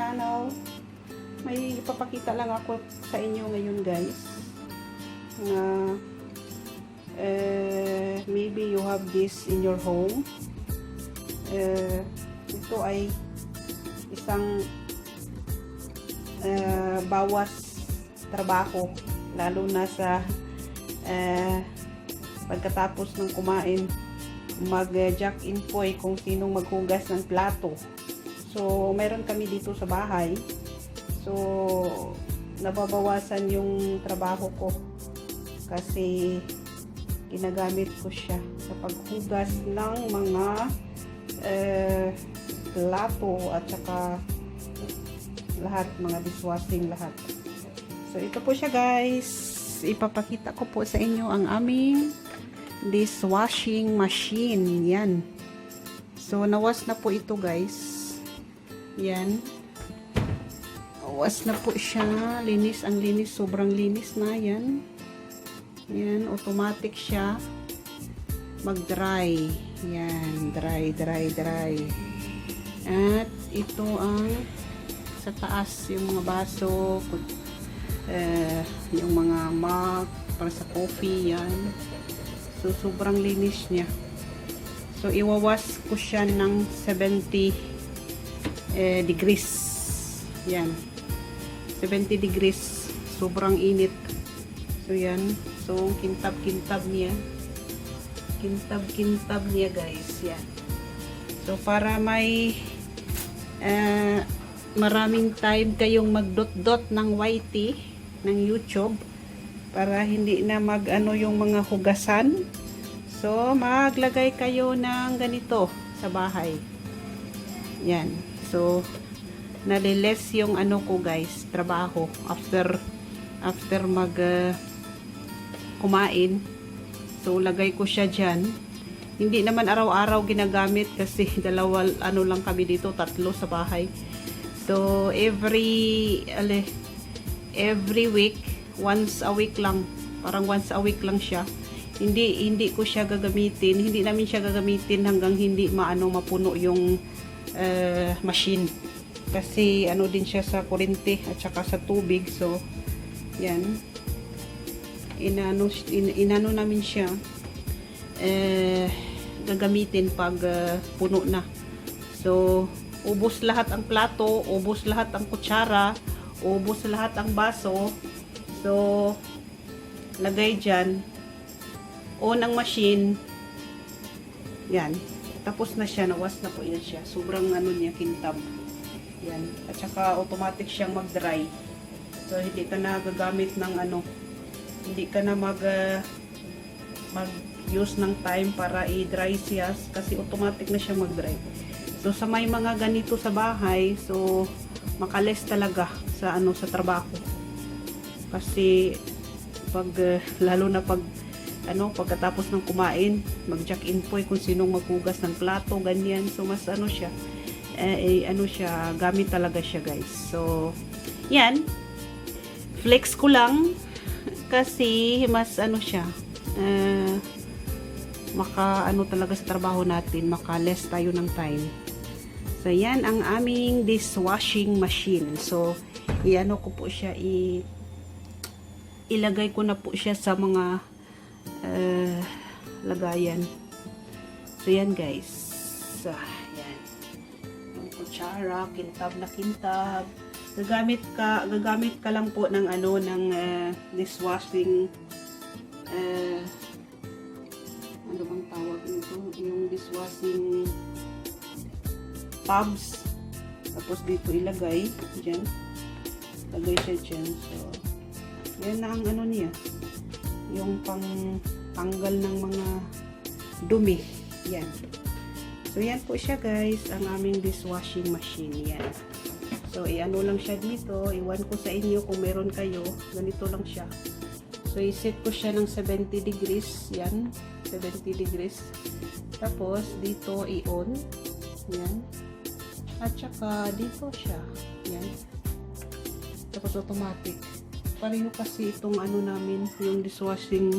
channel. May ipapakita lang ako sa inyo ngayon guys. Na eh, maybe you have this in your home. Eh, ito ay isang eh, bawas trabaho lalo na sa eh, pagkatapos ng kumain mag eh, jack in poy kung sinong maghugas ng plato so meron kami dito sa bahay. So nababawasan yung trabaho ko kasi ginagamit ko siya sa paghugas ng mga eh, plato at saka lahat mga dishwashing lahat. So ito po siya guys. Ipapakita ko po sa inyo ang aming dishwashing machine. Yan. So nawas na po ito guys yan. Nawas na po siya. Linis ang linis. Sobrang linis na. Yan. Yan automatic siya. Mag dry yan dry dry dry. At ito ang sa taas yung mga baso eh, yung mga mug para sa coffee yan. So sobrang linis niya. So iwawas ko siya ng 70 eh, degrees. Yan. 70 degrees. Sobrang init. So yan. So kintab kintab niya. Kintab kintab niya guys. Yan. So para may eh, maraming time kayong magdot-dot ng YT ng YouTube para hindi na mag ano yung mga hugasan. So, maglagay kayo ng ganito sa bahay. Yan. So, naliles yung ano ko guys, trabaho after after mag uh, kumain. So, lagay ko siya dyan. Hindi naman araw-araw ginagamit kasi dalawa ano lang kami dito, tatlo sa bahay. So, every ale, every week, once a week lang, parang once a week lang siya. Hindi hindi ko siya gagamitin, hindi namin siya gagamitin hanggang hindi maano mapuno yung eh, machine. Kasi ano din siya sa kuryente at saka sa tubig. So, yan. Inano, in, inano namin siya. Eh, gagamitin pag eh, puno na. So, ubos lahat ang plato, ubos lahat ang kutsara, ubos lahat ang baso. So, lagay dyan. On ang machine. Yan. Tapos na siya. Nawas na po yan siya. Sobrang ano niya, kintab. Yan. At saka automatic siyang mag-dry. So, hindi ka na gagamit ng ano. Hindi ka na mag uh, mag-use ng time para i-dry siya. Kasi automatic na siya mag-dry. So, sa may mga ganito sa bahay, so, makales talaga sa ano sa trabaho. Kasi, pag, uh, lalo na pag, ano, pagkatapos ng kumain, mag-jack in po eh, kung sinong maghugas ng plato, ganyan. So, mas ano siya, eh, eh, ano siya, gamit talaga siya guys. So, yan. Flex ko lang kasi mas ano siya, eh, maka ano talaga sa trabaho natin, maka less tayo ng time. So, yan ang aming dishwashing machine. So, iano ko po siya, i ilagay ko na po siya sa mga uh, lagayan. So, yan guys. So, yan. Yung kutsara, kintab na kintab. Gagamit ka, gagamit ka lang po ng ano, ng uh, dishwashing uh, ano bang tawag nito? Yung dishwashing tubs. Tapos dito ilagay. Diyan. Lagay siya dyan. So, yan na ang ano niya. Yung pang tanggal ng mga dumi. Yan. So, yan po siya guys. Ang aming dishwashing machine. Yan. So, i-ano lang siya dito. Iwan ko sa inyo kung meron kayo. Ganito lang siya. So, i-set ko siya ng 70 degrees. Yan. 70 degrees. Tapos, dito i-on. Yan. At saka, dito siya. Yan. Tapos, automatic. Pareho kasi itong ano namin, yung dishwashing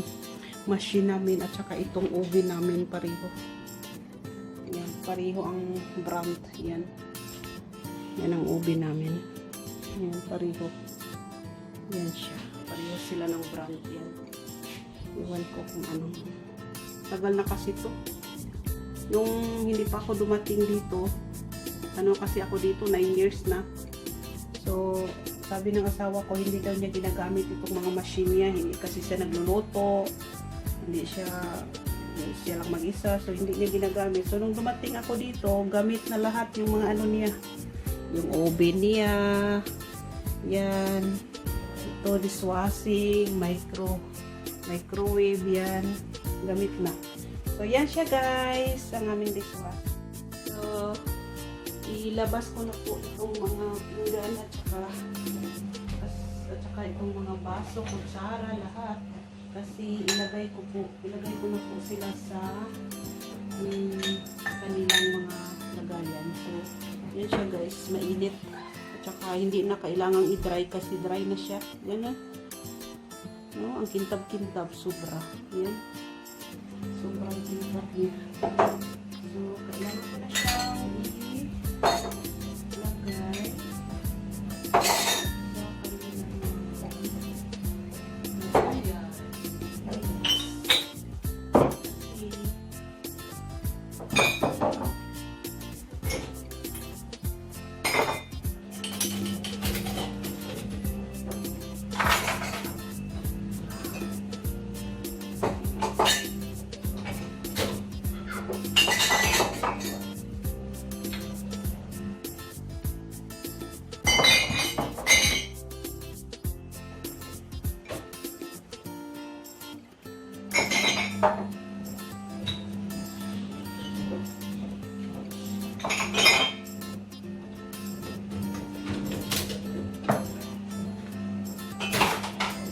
machine namin at saka itong oven namin pareho. Yan. Pareho ang brand. Yan. Yan ang ubi namin. Yan, pareho. Yan siya. Pareho sila ng brand yan. Iwan ko kung ano. Tagal na kasi to. Nung hindi pa ako dumating dito, ano kasi ako dito, 9 years na. So, sabi ng asawa ko, hindi daw niya ginagamit itong mga machine niya. Hindi kasi siya nagluluto. Hindi siya hindi siya lang mag-isa. So, hindi niya ginagamit. So, nung dumating ako dito, gamit na lahat yung mga ano niya. Yung oven niya. Yan. Ito, dishwashing, micro, microwave yan. Gamit na. So, yan siya guys. Ang aming dishwasher. So, ilabas ko na po itong mga pinggan at saka at saka itong mga baso, kutsara, lahat. Kasi ilagay ko po, ilagay ko na po sila sa mm, kanilang mga lagayan. So, yan siya guys, mainit. At saka hindi na kailangang i-dry kasi dry na siya. Yan na. No, ang kintab-kintab, sobra. Yan. Sobrang kintab niya.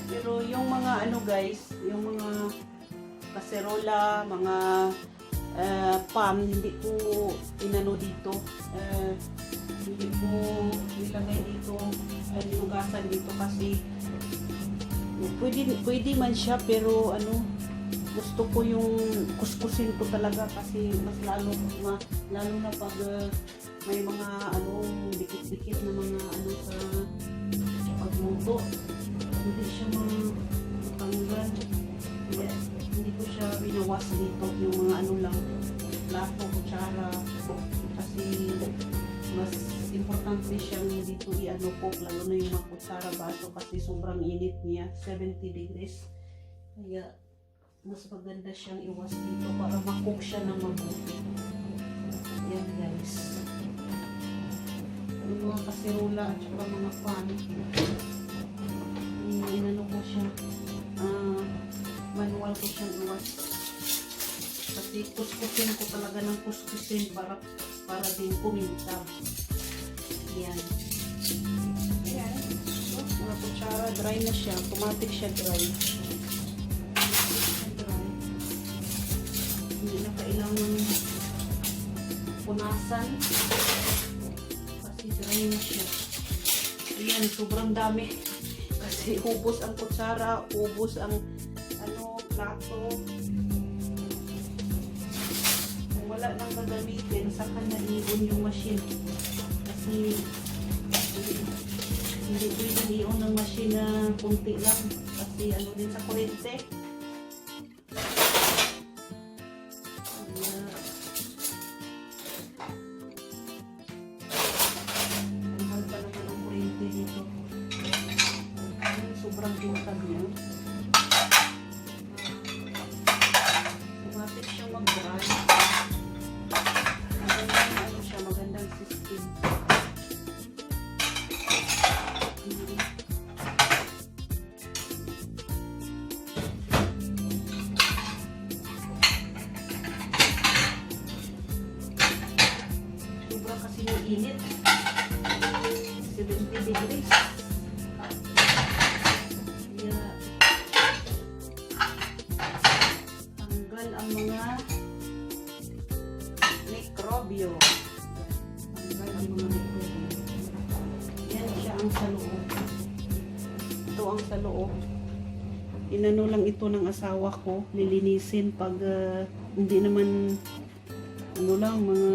Pero yung mga ano guys, yung mga kaserola, mga uh, pan, hindi ko inano dito. Uh, hindi ko nilagay dito, ay nilugasan dito kasi pwede, pwede man siya pero ano, gusto ko yung kuskusin ko talaga kasi mas lalo ma, lalo na pag uh, may mga ano dikit-dikit na mga ano sa pagluto. Hindi siya matanggal. Hindi, hindi ko siya binawas dito yung mga ano lang plato, kutsara. Kasi mas importante siyang dito i-ano po lalo na yung mga kutsara baso kasi sobrang init niya 70 degrees. Kaya mas maganda siyang iwas dito para makook siya ng mabuti. Yan guys. Yung mga kaserola at saka mga pan. Inano ko siya ah manual ko siyang iwas. Kasi kuskusin ko talaga ng kuskusin para para din kumintab yan yan oh, mga kutsara dry na siya. Automatic siya dry kailangan punasan kasi dry na siya Ayan, sobrang dami. Kasi ubos ang kutsara, ubos ang ano, plato. Kung wala nang gagamitin, saka na iyon yung machine. Kasi hindi, hindi pwedeng iyon ng machine na kunti lang. Kasi ano din sa kurente. Init. 70 degrees. Kaya, tanggal ang mga mikrobyo. Tanggal ang mga mikrobyo. Yan siya ang sa loob. Ito ang sa loob. Inano lang ito ng asawa ko. Lilinisin pag ah, hindi naman ano lang mga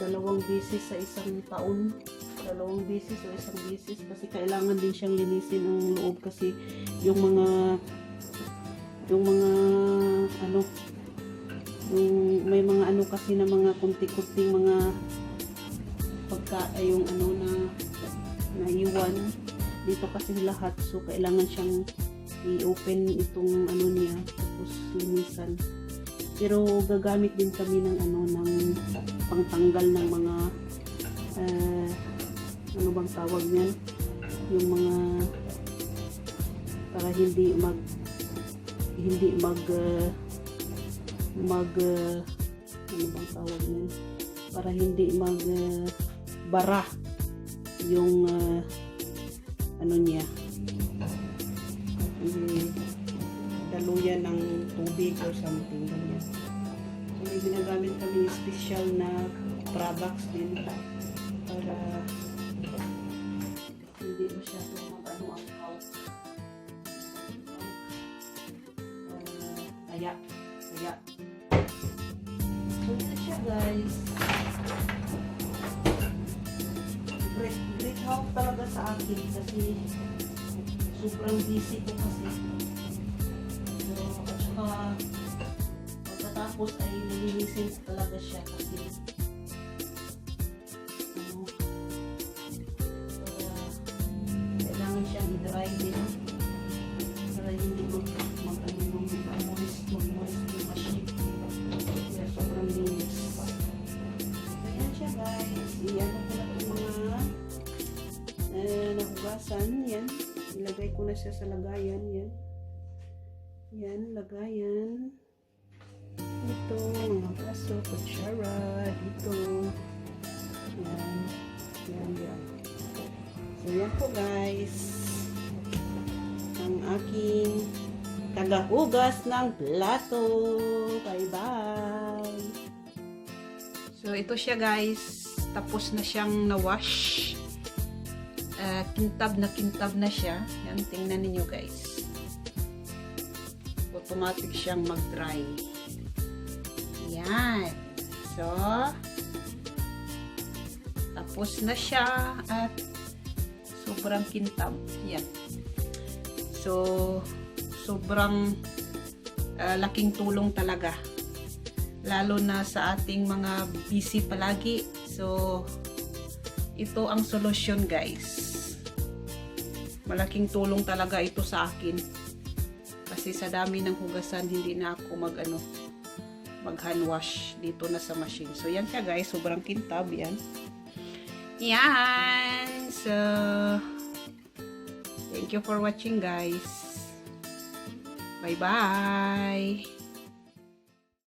dalawang beses sa isang taon. Dalawang beses o isang beses kasi kailangan din siyang linisin ang loob kasi yung mga yung mga ano yung may mga ano kasi na mga kunti-kunting mga pagka yung ano na naiwan dito kasi lahat. So kailangan siyang i-open itong ano niya tapos linisan pero gagamit din kami ng ano ng pangtanggal ng mga eh, ano bang tawag niyan? Yung mga para hindi mag hindi mag eh, mag eh, ano bang tawag niyan? Para hindi mag eh, bara yung eh, ano niya. Eh, daluyan ng tubig or something ganyan. So, may ginagamit kami special na products din para hindi masyado mag-ano ang house. Para kaya so yun siya guys. Great, great help talaga sa akin kasi sobrang busy ko kasi pagkatapos ay nililisin ko talaga siya kasi ano para kailangan siyang i-dry din. Para hindi mag mag ano yung mag-moist mag-moist yung machine. Kaya sobrang linis. So yan siya guys. Iyan ko na itong mga eh, nahugasan yan. Ilagay ko na siya sa lagayan. Yan. Yan lagayan ito mga baso kutsara dito yan yan yan. So yan po guys. Ang aking tagahugas ng plato. Bye bye so ito siya guys. Tapos na siyang na-wash. Uh, kintab na kintab na siya. Yan, tingnan ninyo guys. Automatic siyang mag-dry. Yan. So, tapos na siya at sobrang kintab. Yan. So, sobrang uh, laking tulong talaga. Lalo na sa ating mga busy palagi. So, ito ang solusyon guys malaking tulong talaga ito sa akin kasi sa dami ng hugasan hindi na ako mag ano mag hand wash dito na sa machine. So yan siya guys. Sobrang kintab yan. Yan. So thank you for watching guys. Bye bye